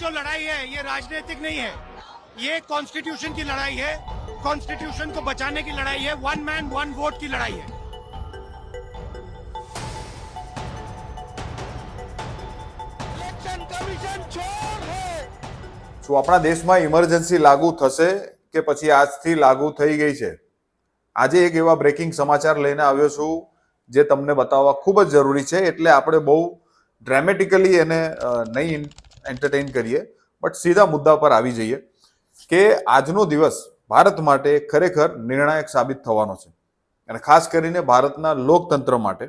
जो लड़ाई है ये राजनीतिक नहीं है ये कॉन्स्टिट्यूशन की लड़ाई है कॉन्स्टिट्यूशन को बचाने की लड़ाई है वन मैन वन वोट की लड़ाई है इलेक्शन कमीशन चोर है શું આપણા દેશમાં ઇમરજન્સી લાગુ થશે કે પછી આજથી લાગુ થઈ ગઈ છે આજે એક એવા બ્રેકિંગ સમાચાર લઈને આવ્યો છું જે તમને બતાવવા ખૂબ જ જરૂરી છે એટલે આપણે બહુ ડ્રામેટિકલી એને અ, નહીં એન્ટરટેન કરીએ બટ સીધા મુદ્દા પર આવી જઈએ કે આજનો દિવસ ભારત માટે ખરેખર નિર્ણાયક સાબિત થવાનો છે. અને ખાસ કરીને ભારતના લોકતંત્ર માટે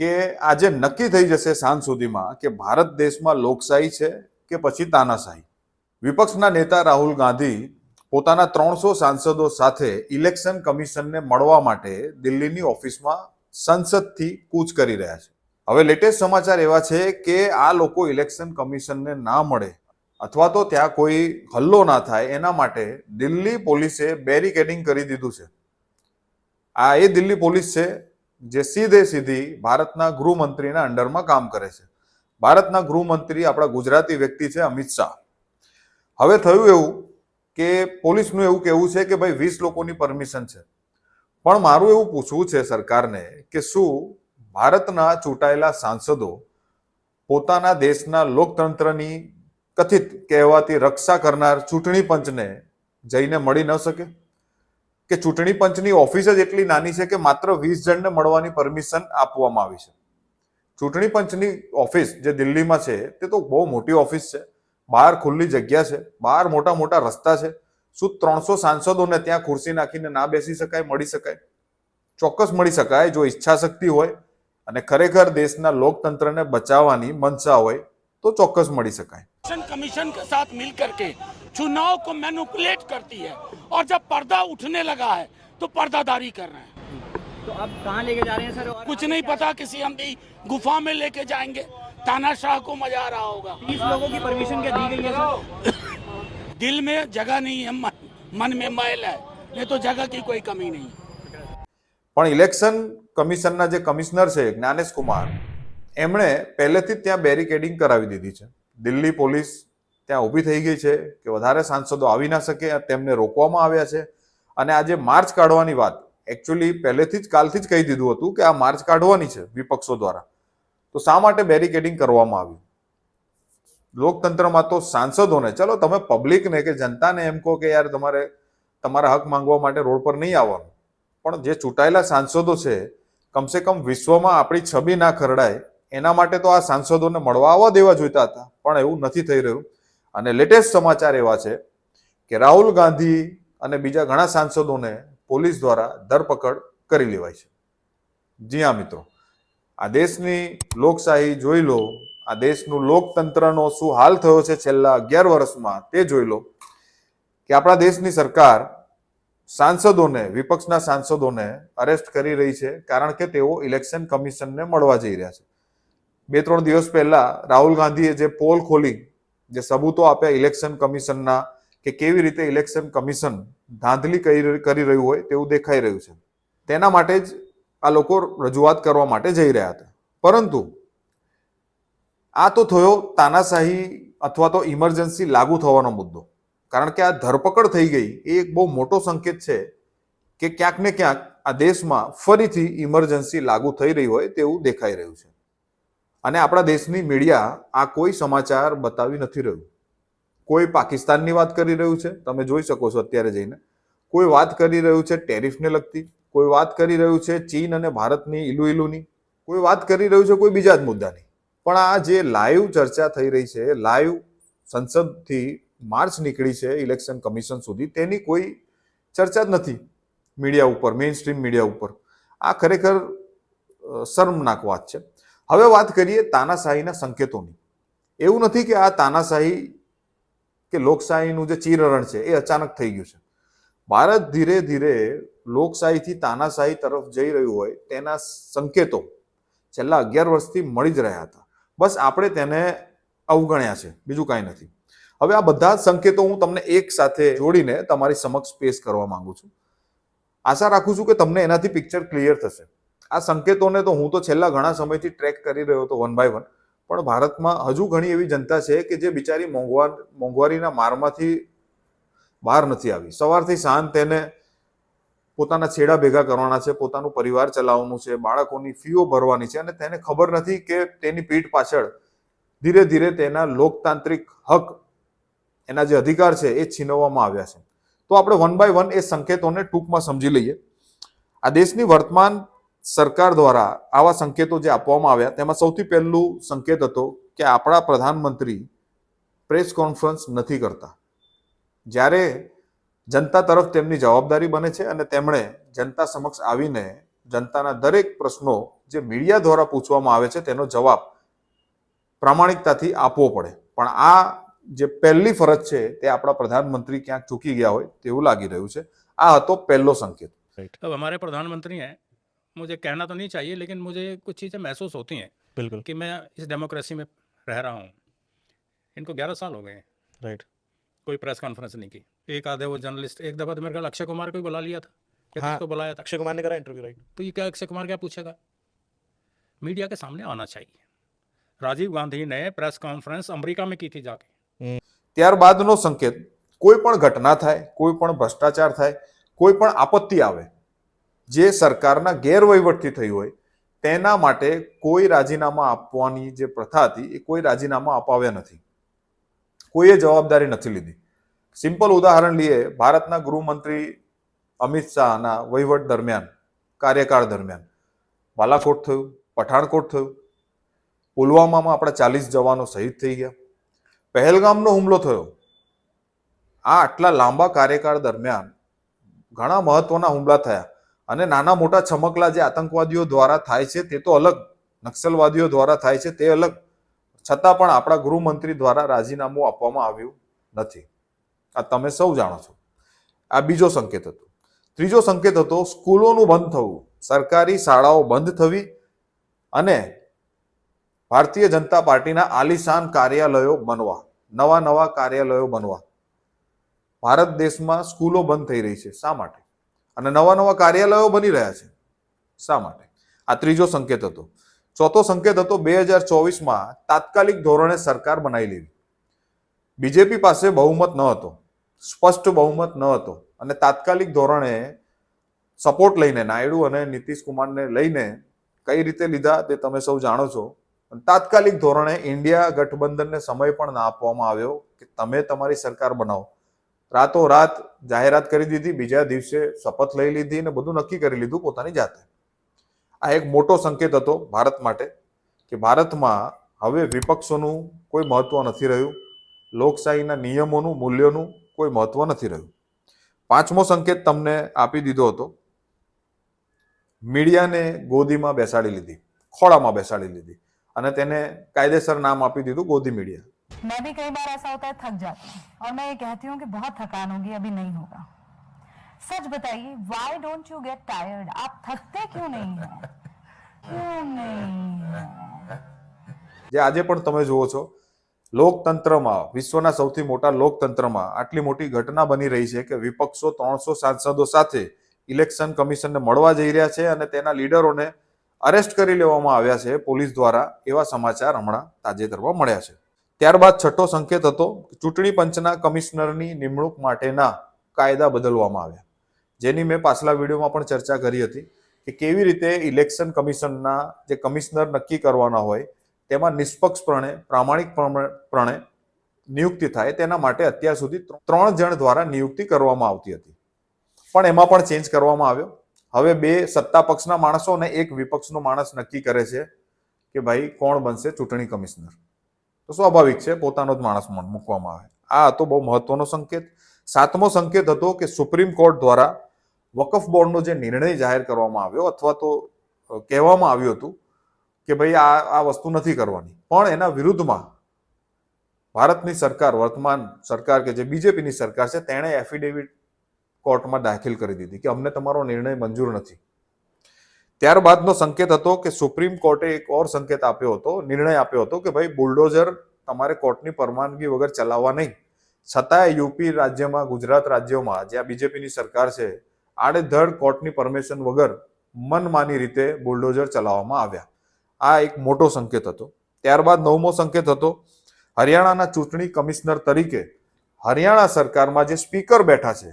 કે આજે નક્કી થઈ જશે સાંજ સુધીમાં કે ભારત દેશમાં લોકશાહી છે કે પછી તાનાશાહી. વિપક્ષના નેતા રાહુલ ગાંધી પોતાના ત્રણસો સાંસદો સાથે ઇલેક્શન કમિશનને મળવા માટે દિલ્હીની ઓફિસમાં સંસદથી કૂચ કરી રહ્યા છે. હવે લેટેસ્ટ સમાચાર એવા છે કે આ લોકો ઇલેક્શન કમિશનને ના મળે અથવા તો ત્યાં કોઈ હલ્લો ના થાય એના માટે દિલ્હી પોલીસે બેરિકેડિંગ કરી દીધું છે. આ એ દિલ્હી પોલીસ છે જે સીધે સીધી ભારતના ગૃહમંત્રીના અંડરમાં કામ કરે છે. ભારતના ગૃહમંત્રી આપણા ગુજરાતી વ્યક્તિ છે અમિત શાહ. હવે થયું એવું કે પોલીસનું એવું કહેવું છે કે ભાઈ વીસ લોકોની પરમિશન છે. પણ મારું એવું પૂછવું છે સરકારને કે શું ભારતના ચૂંટાયેલા સાંસદો પોતાના દેશના લોકતંત્રની કથિત કહેવાતી રક્ષા કરનાર ચૂંટણી પંચને જઈને મળી ન શકે? કે ચૂંટણી પંચની ઓફિસ જ એટલી નાની છે કે માત્ર વીસ જણને મળવાની પરમિશન આપવામાં આવી છે? ચૂંટણી પંચની ઓફિસ જે દિલ્હીમાં છે તે તો બહુ મોટી ઓફિસ છે. બહાર ખુલ્લી જગ્યા છે. બહાર મોટા મોટા રસ્તા છે. શું ત્રણસો સાંસદોને ત્યાં ખુરશી નાખીને ના બેસી શકાય, મળી શકાય? ચોક્કસ મળી શકાય, જો ઈચ્છા શક્તિ હોય અને ખરેખર દેશના લોકતંત્રને બચાવવાની મનસા હોય તો ચોક્કસ મળી શકાય इलेक्शन कमीशन के साथ मिल करके चुनाव को मैनिपुलेट करती है और जब पर्दा उठने लगा है तो पर्दादारी कर रहे हैं तो अब कहाँ लेके जा रहे हैं सर और कुछ नहीं पता किसी हम भी गुफा में लेके जाएंगे तानाशाह को मजा आ रहा होगा तीस लोगों की परमिशन क्या दी गई है सर दिल में जगह नहीं है मन, मन में मैल है नहीं तो जगह की कोई कमी नहीं પણ ઇલેક્શન કમિશનના જે કમિશનર છે, જ્ઞાનેશ કુમાર, એમણે પહેલેથી જ ત્યાં બેરિકેડિંગ કરાવી દીધી છે. દિલ્હી પોલીસ ત્યાં ઊભી થઈ ગઈ છે કે વધારે સાંસદો આવી ના શકે તેમને રોકવામાં આવ્યા છે. અને આજે માર્ચ કાઢવાની વાત એકચ્યુઅલી પહેલેથી જ કાલથી જ કહી દીધું હતું કે આ માર્ચ કાઢવાની છે વિપક્ષો દ્વારા. તો શા માટે બેરિકેડિંગ કરવામાં આવ્યું? લોકતંત્રમાં તો સાંસદોને, ચલો તમે પબ્લિકને કે જનતાને એમ કહો કે યાર તમારે, તમારા હક માંગવા માટે રોડ પર નહીં આવવાનું. પણ જે ચૂંટાયેલા સાંસદો છે, કમસે કમ વિશ્વમાં આપણી છબી ના ખરડાય, એના માટે તો આ સાંસદોને મળવા આવવા દેવા જોઈતા હતા, પણ એવું નથી થઈ રહ્યું. અને લેટેસ્ટ સમાચાર એવા છે કે રાહુલ ગાંધી અને બીજા ઘણા સાંસદોને પોલીસ દ્વારા ધરપકડ કરી લેવાય છે. જી હા, મિત્રો. આ દેશની લોકશાહી જોઈ લો, આ દેશનું લોકતંત્રનો શું હાલ થયો છે છેલ્લા અગિયાર વર્ષમાં તે જોઈ લો કે આપણા દેશની સરકાર સાંસદોને, વિપક્ષના સાંસદોને અરેસ્ટ કરી રહી છે કારણ કે તેઓ ઇલેક્શન કમિશનને મળવા જઈ રહ્યા છે. બે ત્રણ દિવસ પહેલા રાહુલ ગાંધીએ જે પોલ ખોલી, જે સબૂતો આપ્યા ઇલેક્શન કમિશનના કે કેવી રીતે ઇલેક્શન કમિશન ધાંધલી કરી રહ્યું હોય તેવું દેખાઈ રહ્યું છે. તેના માટે જ આ લોકો રજૂઆત કરવા માટે જઈ રહ્યા હતા. પરંતુ આ તો થયો તાનાશાહી અથવા તો ઇમરજન્સી લાગુ થવાનો મુદ્દો. કારણ કે આ ધરપકડ થઈ ગઈ એ એક બહુ મોટો સંકેત છે કે ક્યાંક ને ક્યાંક આ દેશમાં ફરીથી ઇમરજન્સી લાગુ થઈ રહી હોય તેવું દેખાઈ રહ્યું છે. અને આપણા દેશની મીડિયા આ કોઈ સમાચાર બતાવી નથી રહ્યું. કોઈ પાકિસ્તાનની વાત કરી રહ્યું છે, તમે જોઈ શકો છો અત્યારે જઈને. કોઈ વાત કરી રહ્યું છે ટેરિફને લગતી, કોઈ વાત કરી રહ્યું છે ચીન અને ભારતની ઇલુ ઇલુની કોઈ વાત કરી રહ્યું છે કોઈ બીજા જ મુદ્દાની. પણ આ જે લાઈવ ચર્ચા થઈ રહી છે, લાઈવ સંસદથી માર્ચ નીકળી છે, ઇલેક્શન કમિશન સુધી, તેની કોઈ ચર્ચા જ નથી મીડિયા ઉપર મેઇન સ્ટ્રીમ મીડિયા ઉપર. આ ખરેખર શર્મનાક વાત છે. હવે વાત કરીએ તાનાશાહીના સંકેતોની. એવું નથી કે આ તાનાશાહી કે લોકશાહીનું જે ચીરહરણ છે, એ અચાનક થઈ ગયું છે. ભારત ધીરે ધીરે લોકશાહીથી તાનાશાહી તરફ જઈ રહ્યું હોય, તેના સંકેતો છેલ્લા અગિયાર વર્ષથી મળી જ રહ્યા હતા. બસ આપણે તેને અવગણ્યા છે, બીજું કાંઈ નથી. હવે આ બધા જ સંકેતો હું તમને એક સાથે જોડીને તમારી સમક્ષ પેશ કરવા માંગુ છું. આશા રાખું છું કે તમને એનાથી પિક્ચર ક્લિયર થશે. આ સંકેતોને તો હું તો છેલ્લા ઘણા સમયથી ટ્રેક કરી રહ્યો હતો વન બાય વન પણ ભારતમાં હજુ ઘણી એવી જનતા છે કે જે બિચારી મોંઘવાર, મોંઘવારીના મારમાંથી બહાર નથી આવી. સવારથી સાંજ તેને પોતાના છેડા ભેગા કરવાના છે, પોતાનું પરિવાર ચલાવવાનું છે, બાળકોની ફીઓ ભરવાની છે અને તેને ખબર નથી કે તેની પીઠ પાછળ ધીરે ધીરે તેના લોકતાંત્રિક હક એના જે અધિકાર છે એ છીનવવામાં આવ્યા છે. તો આપણે વન બાય વન એ સંકેતોને ટૂંકમાં સમજી લઈએ. આ દેશની વર્તમાન સરકાર દ્વારા આવા સંકેતો જે આપવામાં આવ્યા, તેમાં સૌથી પહેલું સંકેત હતો કે આપણા પ્રધાનમંત્રી પ્રેસ કોન્ફરન્સ નથી કરતા. જ્યારે જનતા તરફ તેમની જવાબદારી બને છે અને તેમણે જનતા સમક્ષ આવીને જનતાના દરેક પ્રશ્નો જે મીડિયા દ્વારા પૂછવામાં આવે છે તેનો જવાબ પ્રામાણિકતાથી આપવો પડે. પણ આ જે પહેલી ફરજ છે તે આપણા પ્રધાનમંત્રી ક્યાંક ચૂકી ગયા હોય તેવું લાગી રહ્યું છે આ હતો પહેલો સંકેત अब हमारे प्रधानमंत्री हैं मुझे कहना तो नहीं चाहिए लेकिन मुझे कुछ चीज़ें महसूस होती हैं बिल्कुल कि मैं इस डेमोक्रेसी में रह रहा हूँ इनको ग्यारह साल हो गए हैं राइट कोई प्रेस कॉन्फ्रेंस नहीं की एक आधे वो जर्नलिस्ट एक दफ़ा तो मेरे ख्याल अक्षय कुमार को ही बुला लिया था या हाँ। किसको बुलाया था अक्षय कुमार ने करा इंटरव्यू राइट तो ये क्या अक्षय कुमार क्या पूछेगा मीडिया के सामने आना चाहिए राजीव गांधी ने प्रेस कॉन्फ्रेंस अमेरिका में की थी जाके ત્યારબાદનો સંકેત, કોઈ પણ ઘટના થાય, કોઈ પણ ભ્રષ્ટાચાર થાય, કોઈ પણ આપત્તિ આવે, જે સરકારના ગેરવહીવટથી થઈ હોય, તેના માટે કોઈ રાજીનામા આપવાની જે પ્રથા હતી, એ કોઈ રાજીનામા અપાવ્યા નથી. કોઈએ જવાબદારી નથી લીધી. સિમ્પલ ઉદાહરણ લઈએ, ભારતના ગૃહમંત્રી અમિત શાહના વહીવટ દરમિયાન, કાર્યકાળ દરમિયાન. બાલાકોટ થયું, પઠાણકોટ થયું. પુલવામામાં આપણા ચાલીસ જવાનો શહીદ થઈ ગયા. પહેલગામનો હુમલો થયો. આ આટલા લાંબા કાર્યકાળ દરમિયાન ઘણા મહત્વના હુમલા થયા અને નાના મોટા છમકલા જે આતંકવાદીઓ દ્વારા થાય છે તે તો અલગ, નક્સલવાદીઓ દ્વારા થાય છે તે અલગ. છતાં પણ આપણા ગૃહમંત્રી દ્વારા રાજીનામું આપવામાં આવ્યું નથી. આ તમે સૌ જાણો છો. આ બીજો સંકેત હતો. ત્રીજો સંકેત હતો, સ્કૂલોનું બંધ થવું. સરકારી શાળાઓ બંધ થવી અને ભારતીય જનતા પાર્ટીના આલિશાન કાર્યાલયો બનવા. નવા નવા કાર્યાલયો બનવા. ભારત દેશમાં સ્કૂલો બંધ થઈ રહી છે. શા માટે? અને નવા નવા કાર્યાલયો બની રહ્યા છે. શા માટે? આ ત્રીજો સંકેત હતો. ચોથો સંકેત હતો બે હજાર ચોવીસમાં તાત્કાલિક ધોરણે સરકાર બનાવી લેવી. બીજેપી પાસે બહુમત ન હતો. સ્પષ્ટ બહુમત ન હતો. અને તાત્કાલિક ધોરણે સપોર્ટ લઈને, નાયડુ અને નીતિશ કુમારને લઈને કઈ રીતે લીધા તે તમે સૌ જાણો છો. તાત્કાલિક ધોરણે ઇન્ડિયા ગઠબંધનને સમય પણ ના આપવામાં આવ્યો કે તમે તમારી સરકાર બનાવો. રાતોરાત જાહેરાત કરી દીધી, બીજા દિવસે શપથ લઈ લીધી અને બધું નક્કી કરી લીધું પોતાની જાતે. આ એક મોટો સંકેત હતો ભારત માટે કે ભારતમાં હવે વિપક્ષોનું કોઈ મહત્વ નથી રહ્યું, લોકશાહીના નિયમોનું, મૂલ્યોનું કોઈ મહત્વ નથી રહ્યું. પાંચમો સંકેત તમને આપી દીધો હતો. મીડિયાને ગોદીમાં બેસાડી લીધી, ખોળામાં બેસાડી લીધી. અને તેને કાયદેસર નામ આપી દીધું ગોદી મીડિયા मैं भी कई बार ऐसा होता है थक जाती हूँ और मैं ये कहती हूँ कि बहुत थकान होगी अभी नहीं होगा सच बताइए why don't you get tired आप थकते क्यों नहीं हैं क्यों नहीं हैं? જે આજે પણ તમે જુઓ છો લોકતંત્રમાં વિશ્વના સૌથી મોટા લોકતંત્રમાં આટલી મોટી ઘટના બની રહી છે કે વિપક્ષો ત્રણસો સાંસદો સાથે ઇલેક્શન કમિશનને મળવા જઈ રહ્યા છે અને તેના લીડરોને અરેસ્ટ કરી લેવામાં આવ્યા છે પોલીસ દ્વારા એવા સમાચાર હમણાં તાજેતરમાં મળ્યા છે. ત્યારબાદ છઠ્ઠો સંકેત હતો, ચૂંટણી પંચના કમિશનરની નિમણૂક માટેના કાયદા બદલવામાં આવ્યા. જેની મેં પાછલા વિડીયોમાં પણ ચર્ચા કરી હતી કે કેવી રીતે ઇલેક્શન કમિશનના જે કમિશનર નક્કી કરવાના હોય, તેમાં નિષ્પક્ષપણે પ્રામાણિકપણે નિયુક્તિ થાય તેના માટે અત્યાર સુધી ત્રણ જણ દ્વારા નિયુક્તિ કરવામાં આવતી હતી. પણ એમાં પણ ચેન્જ કરવામાં આવ્યો. હવે બે સત્તા પક્ષના માણસો અને એક વિપક્ષનો માણસ નક્કી કરે છે કે ભાઈ કોણ બનશે ચૂંટણી કમિશનર. તો સ્વાભાવિક છે, પોતાનો જ માણસ મૂકવામાં આવે. આ હતો બહુ મહત્વનો સંકેત. સાતમો સંકેત હતો કે સુપ્રીમ કોર્ટ દ્વારા વકફ બોર્ડનો જે નિર્ણય જાહેર કરવામાં આવ્યો અથવા તો કહેવામાં આવ્યું હતું કે ભાઈ આ આ વસ્તુ નથી કરવાની. પણ એના વિરુદ્ધમાં ભારતની સરકાર, વર્તમાન સરકાર કે જે બીજેપીની સરકાર છે, તેણે એફિડેવિટ કોર્ટમાં દાખલ કરી દીધી કે અમને તમારો નિર્ણય મંજૂર નથી. ત્યારબાદનો સંકેત હતો કે સુપ્રીમ કોર્ટે એક ઓર સંકેત આપ્યો હતો, નિર્ણય આપ્યો હતો કે ભાઈ બુલડોઝર તમારે કોર્ટની પરવાનગી વગર ચલાવવા નહીં. છતાંય યુપી રાજ્યમાં, ગુજરાત રાજ્યોમાં જ્યાં બીજેપીની સરકાર છે, આડેધડ કોર્ટની પરમિશન વગર મનમાની રીતે બુલડોઝર ચલાવવામાં આવ્યા. આ એક મોટો સંકેત હતો. ત્યારબાદ નવમો સંકેત હતો, હરિયાણાના ચૂંટણી કમિશનર તરીકે હરિયાણા સરકારમાં જે સ્પીકર બેઠા છે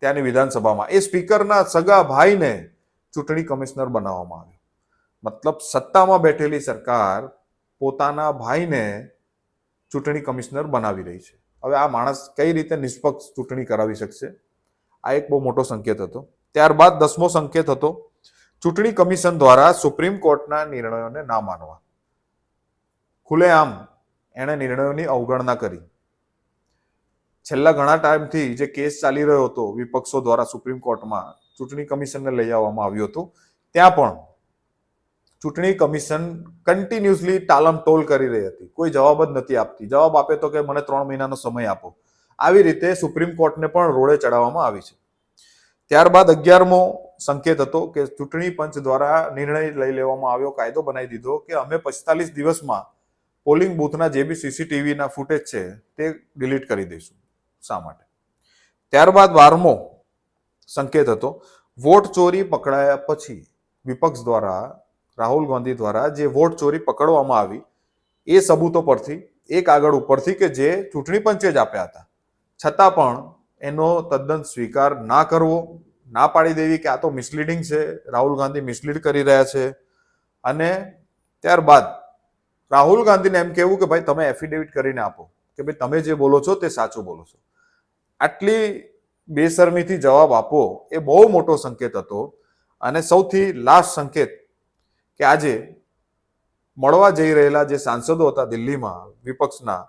ત્યાંની વિધાનસભામાં. એ સ્પીકરના સગા ભાઈને ચૂંટણી કમિશનર બનાવવામાં આવ્યો. મતલબ સત્તામાં બેઠેલી સરકાર પોતાના ભાઈને ચૂંટણી કમિશનર બનાવી રહી છે. હવે આ માણસ કઈ રીતે નિષ્પક્ષ ચૂંટણી કરાવી શકશે? આ એક બહુ મોટો સંકેત હતો. ત્યારબાદ દસમો સંકેત હતો. ચૂંટણી કમિશન દ્વારા સુપ્રીમ કોર્ટના નિર્ણયોને ના માનવા. ખુલ્લેઆમ એણે નિર્ણયોની અવગણના કરી. છેલ્લા ઘણા ટાઈમથી જે કેસ ચાલી રહ્યો હતો વિપક્ષો દ્વારા સુપ્રીમ કોર્ટમાં ચૂંટણી કમિશનને લઈ આવવામાં આવ્યું હતું, ત્યાં પણ ચૂંટણી કમિશન કન્ટિન્યુઅસલી ટાલમટોલ કરી રહી હતી. કોઈ જવાબ જ નથી આપતી. જવાબ આપે તો કે મને ત્રણ મહિનાનો સમય આપો. આવી રીતે સુપ્રીમ કોર્ટને પણ રોડે ચડાવવામાં આવી છે. ત્યારબાદ અગિયારમો સંકેત હતો કે ચૂંટણી પંચ દ્વારા નિર્ણય લઈ લેવામાં આવ્યો, કાયદો બનાવી દીધો કે અમે પિસ્તાલીસ દિવસમાં પોલિંગ બૂથના જે બી સીસીટીવીના ફૂટેજ છે તે ડિલીટ કરી દઈશું. શા માટે? ત્યારબાદ બારમો સંકેત હતો. વોટ ચોરી પકડાયા પછી વિપક્ષ દ્વારા, રાહુલ ગાંધી દ્વારા જે વોટ ચોરી પકડવામાં આવી, એ સબૂતો પરથી, એક આગળ ઉપરથી કે જે ચૂંટણી પંચે જ આપ્યા હતા. છતાં પણ એનો તદ્દન સ્વીકાર ના કરવો, ના પાડી દેવી કે આ તો મિસલીડિંગ છે, રાહુલ ગાંધી મિસલીડ કરી રહ્યા છે. અને ત્યારબાદ રાહુલ ગાંધીને એમ કહેવું કે ભાઈ, તમે એફિડેવિટ કરીને આપો. કે ભાઈ, તમે જે બોલો છો તે સાચું બોલો છો. આટલી બેશરમીથી જવાબ આપવો એ બહુ મોટો સંકેત હતો અને સૌથી લાસ્ટ સંકેત કે આજે મળવા જઈ રહેલા જે સાંસદો હતા દિલ્હીમાં, વિપક્ષના,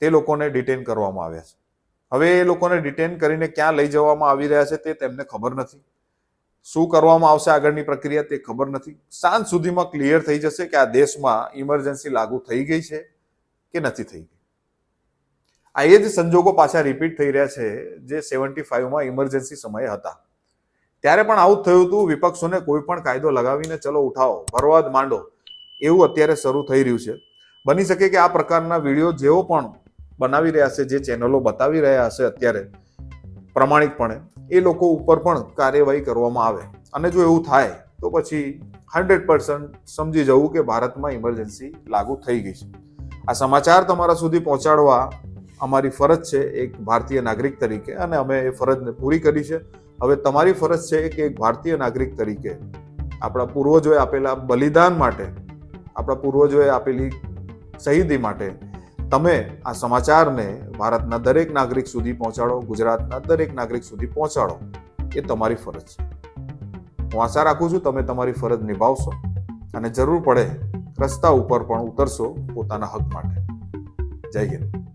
તે લોકોને ડિટેન કરવામાં આવ્યા છે. હવે એ લોકોને ડિટેન કરીને ક્યાં લઈ જવામાં આવી રહ્યા છે તે તેમને ખબર નથી. શું કરવામાં આવશે આગળની પ્રક્રિયા તે ખબર નથી. સાંજ સુધીમાં ક્લિયર થઈ જશે કે આ દેશમાં ઇમરજન્સી લાગુ થઈ ગઈ છે કે નથી થઈ ગઈ. આ એ જ સંજોગો પાછા રિપીટ થઈ રહ્યા છે જે સેવન્ટી ફાઈવમાં ઇમરજન્સી સમયે હતા. ત્યારે પણ આવું થયું હતું. વિપક્ષોને કોઈ પણ કાયદો લગાવીને, ચલો, ઉઠાવો, ભરવાદ માંડો. એવું અત્યારે શરૂ થઈ રહ્યું છે. બની શકે કે આ પ્રકારના વીડિયો જેવો પણ બનાવી રહ્યા છે, જે ચેનલો બતાવી રહ્યા હશે અત્યારે, પ્રમાણિકપણે, એ લોકો ઉપર પણ કાર્યવાહી કરવામાં આવે. અને જો એવું થાય, તો પછી હંડ્રેડ પર્સન્ટ સમજી જવું કે ભારતમાં ઇમરજન્સી લાગુ થઈ ગઈ છે. આ સમાચાર તમારા સુધી પહોંચાડવા અમારી ફરજ છે એક ભારતીય નાગરિક તરીકે અને અમે એ ફરજને પૂરી કરી છે. હવે તમારી ફરજ છે કે એક ભારતીય નાગરિક તરીકે આપણા પૂર્વજોએ આપેલા બલિદાન માટે, આપણા પૂર્વજોએ આપેલી શહીદી માટે તમે આ સમાચારને ભારતના દરેક નાગરિક સુધી પહોંચાડો, ગુજરાતના દરેક નાગરિક સુધી પહોંચાડો. એ તમારી ફરજ છે. હું આશા રાખું છું તમે તમારી ફરજ નિભાવશો અને જરૂર પડે રસ્તા ઉપર પણ ઉતરશો પોતાના હક માટે. જય હિન્દ.